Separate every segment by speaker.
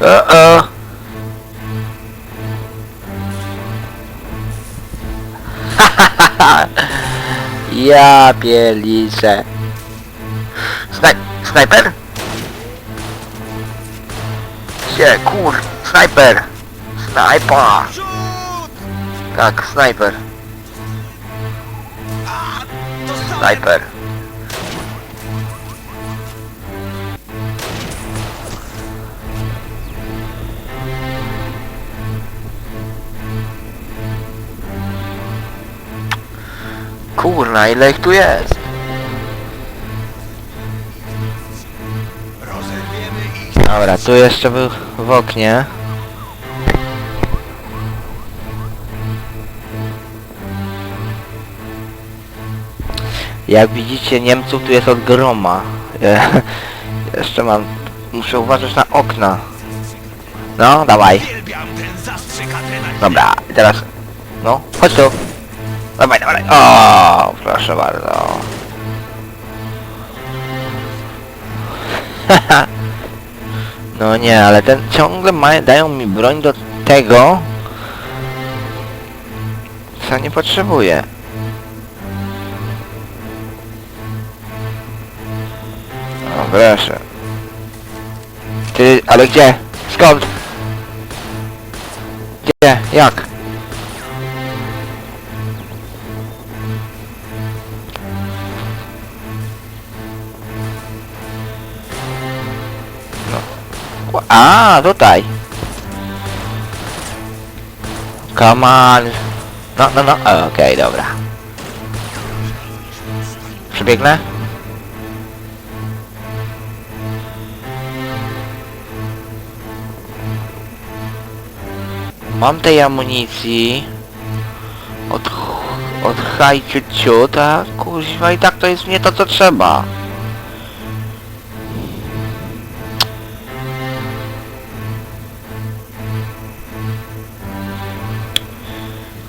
Speaker 1: O-o! ja pierniczę. Snaj snajper? Gdzie? Kur... Snajper! Snajpa! Tak, snajper. Snajper. Kurna, ile ich tu jest? Dobra, tu jeszcze był w oknie. Jak widzicie, Niemców tu jest od groma. E, jeszcze mam... Muszę uważać na okna. No, dawaj. Dobra, teraz... No, chodź tu. Dawaj, dawaj. O, proszę bardzo. no nie, ale ten ciągle ma, dają mi broń do tego, co nie potrzebuję. O, proszę. Ty, ale gdzie? Skąd? Gdzie? Jak? A, tutaj. Come on. No, no, no. Okej, dobra. Przebiegnę? Mam tej amunicji od, od haj ciut ciut, a kuźwa i tak to jest nie to co trzeba.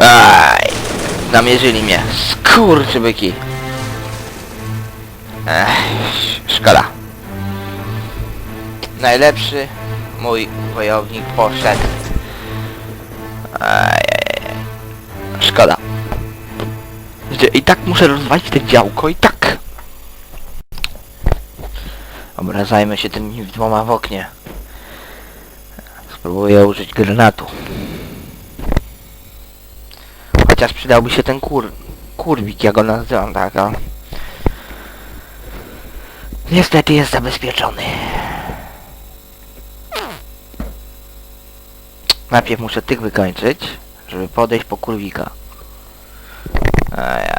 Speaker 1: Aj, namierzyli mnie. Skurczybyki. Ech, szkoda. Najlepszy mój wojownik poszedł. Ajajaj. Szkoda. I tak muszę rozwalić te działko i tak. Dobra, zajmę się tymi dwoma w oknie. Spróbuję użyć granatu. Chociaż przydałby się ten kur... kurwik, ja go nazywam, tak, a... Niestety jest zabezpieczony. Najpierw muszę tych wykończyć, żeby podejść po kurwika. A ja.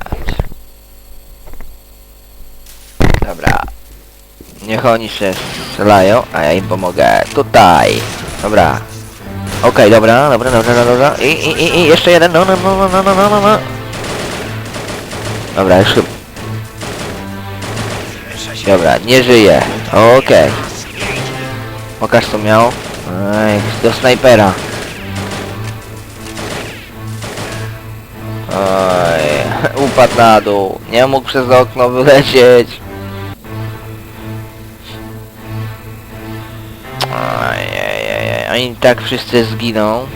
Speaker 1: Dobra. Niech oni się strzelają, a ja im pomogę. Tutaj. Dobra. Okej, dobra, dobra, dobra, dobra, dobra. I, i, i, i jeszcze jeden. No, no, no, no, no, no, no, no, no. Dobra, już chyba. Dobra, nie żyje. Okej. Pokaż co miał. Ej, do snajpera. Oj, upadł na dół. Nie mógł przez okno wylecieć. Ojej, oni tak wszyscy zginą.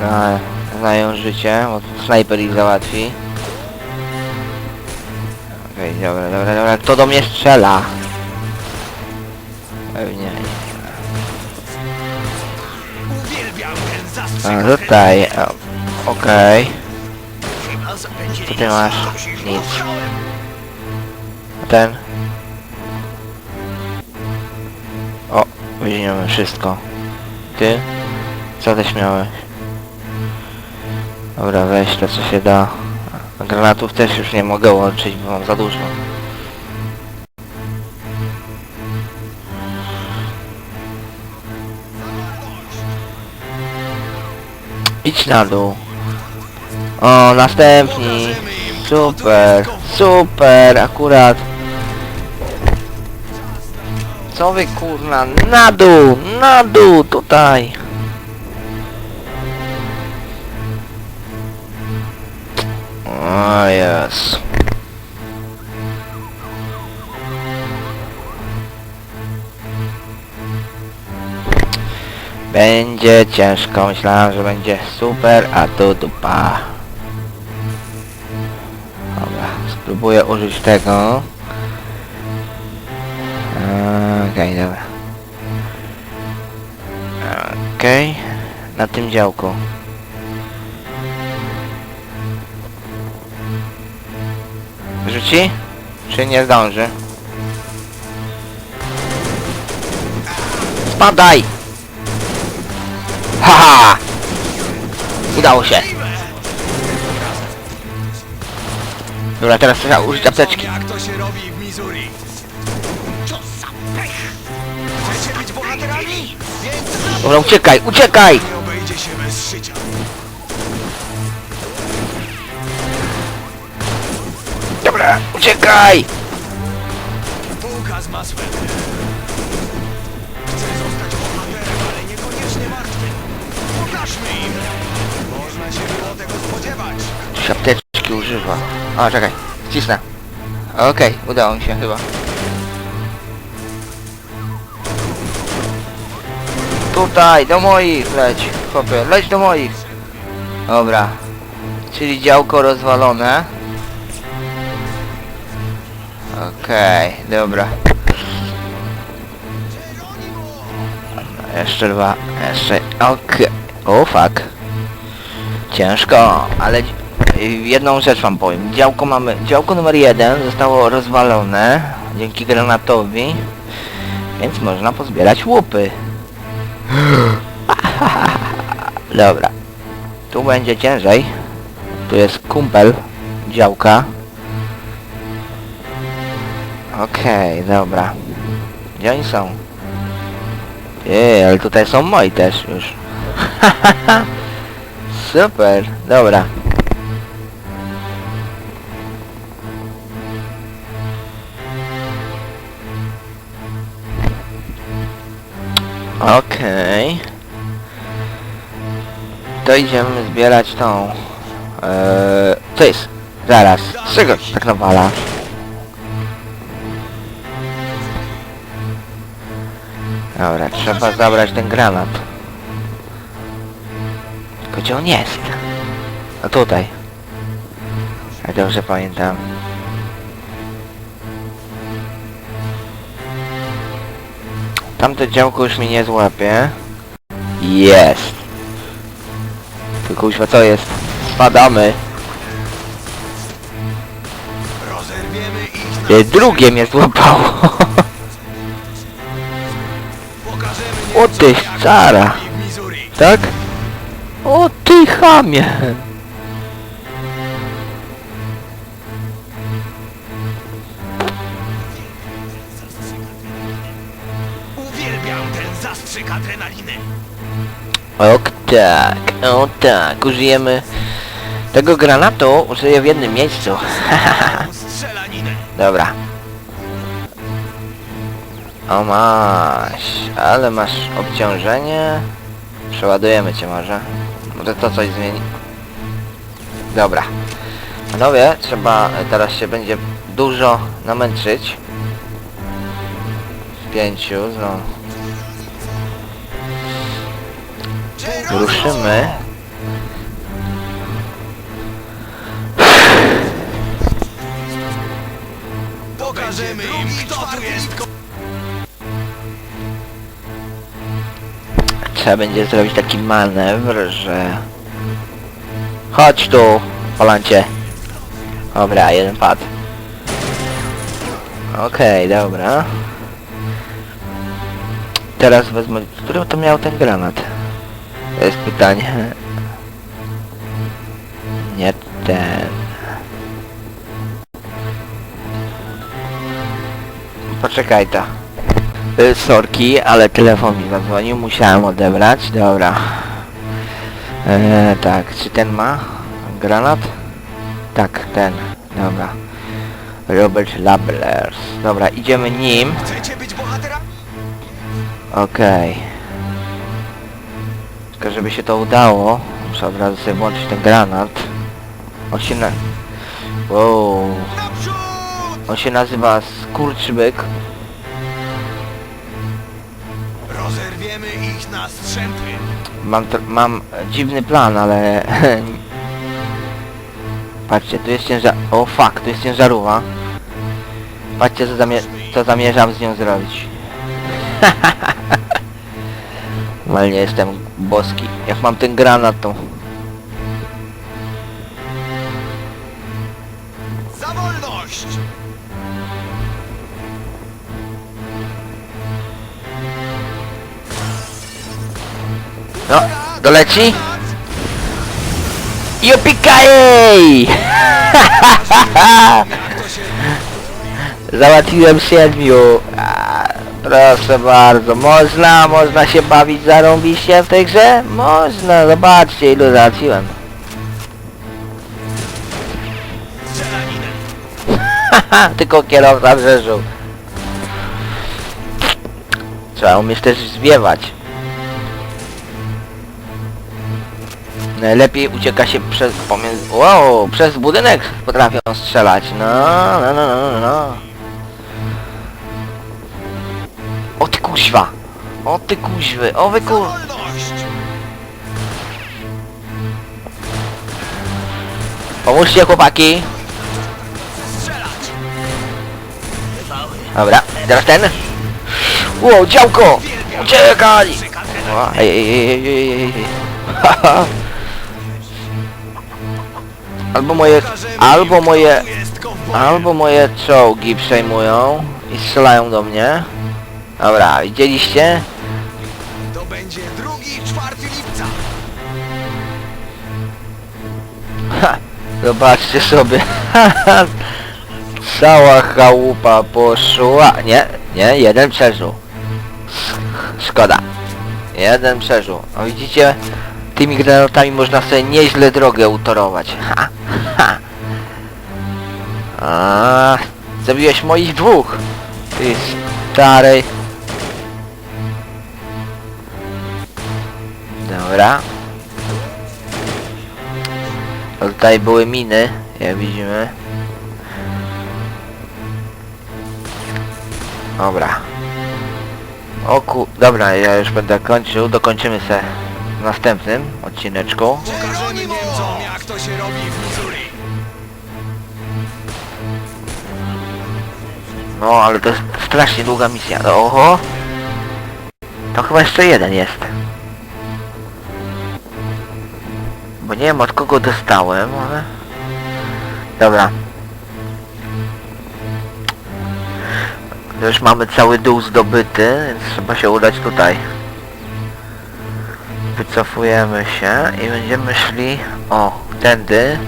Speaker 1: No, znają życie, bo snajper ich załatwi. Okej, dobra, dobra, dobra. Kto do mnie strzela? Pewnie. A, tutaj. Okej.
Speaker 2: Zapędzili
Speaker 1: Co ty masz? Nic. Ten. O, weźmiemy wszystko ty? Co też miałeś? Dobra, weź to co się da. Granatów też już nie mogę łączyć, bo mam za dużo. Idź na dół. O, następni. Super, super, akurat. Co wy kurna, na dół, na dół, tutaj. O jest. Będzie ciężko, myślałem, że będzie super, a tu dupa. Dobra, spróbuję użyć tego. Eee, Okej, dobra. Okej, na tym działku. Rzuci? Czy nie zdąży? Spadaj! Haha! Udało się. Dobra, teraz trzeba użyć apteczki.
Speaker 2: Jak to się robi w Missouri?
Speaker 1: Dobra, uciekaj, uciekaj! Dobra, uciekaj!
Speaker 2: Bułka z masłem. Chcę zostać bohaterem, ale niekoniecznie martwym. Pokażmy im! Można się było tego spodziewać.
Speaker 1: Czy apteczki używa? A, czekaj, wcisnę. Okej, udało mi się chyba. Tutaj, do moich leć, chłopie, leć do moich. Dobra. Czyli działko rozwalone. Okej, dobra. Jeszcze dwa, jeszcze, okej. O, fuck. Ciężko, ale jedną rzecz wam powiem. Działko mamy, działko numer jeden zostało rozwalone dzięki granatowi, więc można pozbierać łupy. Dobra. Tu będzie ciężej. Tu jest kumpel działka. Okej, dobra. Gdzie oni są? Ej, ale tutaj są moi też już. Super, dobra. Idziemy zbierać tą... Eee, co jest? Zaraz. Czego tak nawala? Dobra, trzeba zabrać ten granat. Tylko gdzie on jest? A tutaj. Jak dobrze pamiętam. Tamte działko już mnie nie złapie. Jest. Tylko kuźwa co jest? Spadamy.
Speaker 2: Rozerwiemy ich na...
Speaker 1: E, drugie mnie złapało.
Speaker 2: Pokażemy
Speaker 1: O ty
Speaker 2: Niemcom, jak w Missouri.
Speaker 1: tak? O ty chamie. Ok tak, o tak, użyjemy tego granatu, użyję w jednym miejscu. Dobra. O maś, ale masz obciążenie. Przeładujemy cię może. Może to coś zmieni. Dobra. Panowie, trzeba teraz się będzie dużo namęczyć. W pięciu, no. Ruszymy.
Speaker 2: Pokażemy im, kto tu jest
Speaker 1: Trzeba będzie zrobić taki manewr, że... Chodź tu, Polancie. Dobra, jeden pad. Okej, dobra. Teraz wezmę... Który to miał ten granat? To jest pytanie. Nie ten. Poczekaj to. Y, Sorki, ale telefon mi zadzwonił, musiałem odebrać, dobra. Eee, tak, czy ten ma granat? Tak, ten. Dobra. Robert Lablers. Dobra, idziemy nim.
Speaker 2: Chcecie być bohaterami?
Speaker 1: Okej. Tylko żeby się to udało, muszę od razu sobie włączyć ten granat. On się na... Wow. On się nazywa Skurczybyk.
Speaker 2: Rozerwiemy ich na strzępy.
Speaker 1: Mam, mam dziwny plan, ale... Patrzcie, tu jest ciężar... O fuck, tu jest ciężarówka. Patrzcie, co, zamie... co zamierzam z nią zrobić. Ale nie jestem boski. Jak mam ten granat, to...
Speaker 2: Za wolność!
Speaker 1: No, doleci? I Załatwiłem siedmiu. A, proszę bardzo, można, można się bawić zarąbiście w tej grze? Można, zobaczcie ilu załatwiłem. Haha, tylko kierowca przeżył. Trzeba umieć też zwiewać. Najlepiej ucieka się przez pomiędzy... Wow, przez budynek potrafią strzelać. No, no, no, no, no, O ty kuźwa! O ty kuźwy! O wy kur... Pomóżcie chłopaki! Dobra, teraz ten. Ło, działko! Uciekaj! O, Ej, ej, ej, ej, ej, ej. Albo moje, albo moje, albo moje czołgi przejmują i strzelają do mnie. Dobra, widzieliście?
Speaker 2: To będzie drugi, czwarty lipca.
Speaker 1: Ha, zobaczcie sobie. Cała chałupa poszła. Nie, nie, jeden przeżył. Szkoda. Jeden przeżył. A widzicie? Tymi granatami można sobie nieźle drogę utorować. Ha, ha. A, zabiłeś moich dwóch. Ty stary. Dobra. To Tutaj były miny, jak widzimy. Dobra. O ku... Dobra, ja już będę kończył. Dokończymy se w następnym odcineczku.
Speaker 2: Pokażemy Niemcom, jak to się robi w Missouri.
Speaker 1: No, ale to jest strasznie długa misja. No, oho! To chyba jeszcze jeden jest. Bo nie wiem od kogo dostałem, ale... Dobra. Już mamy cały dół zdobyty, więc trzeba się udać tutaj. Wycofujemy się i będziemy szli... O, tędy.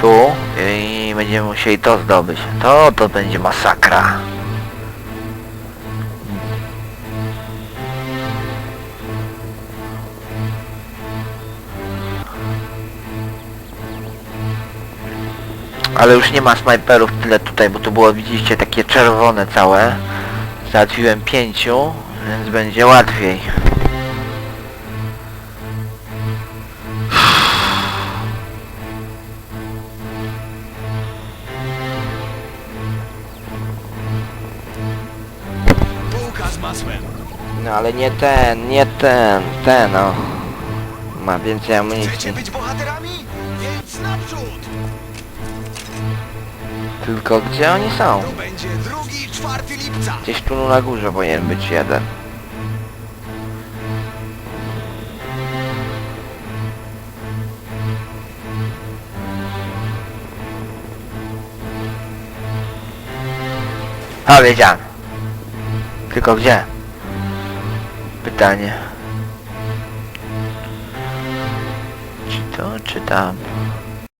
Speaker 1: Tu. I będziemy musieli to zdobyć. To, to będzie masakra. Ale już nie ma snajperów tyle tutaj, bo tu było widzieliście takie czerwone całe. Załatwiłem pięciu, więc będzie łatwiej. No ale nie ten, nie ten, ten o. Ma więcej amunicji. Tylko gdzie oni są?
Speaker 2: To będzie drugi, czwarty lipca.
Speaker 1: Gdzieś tu na górze powinien być jeden. A wiedziałem. Tylko gdzie? Pytanie. Czy to, czy tam?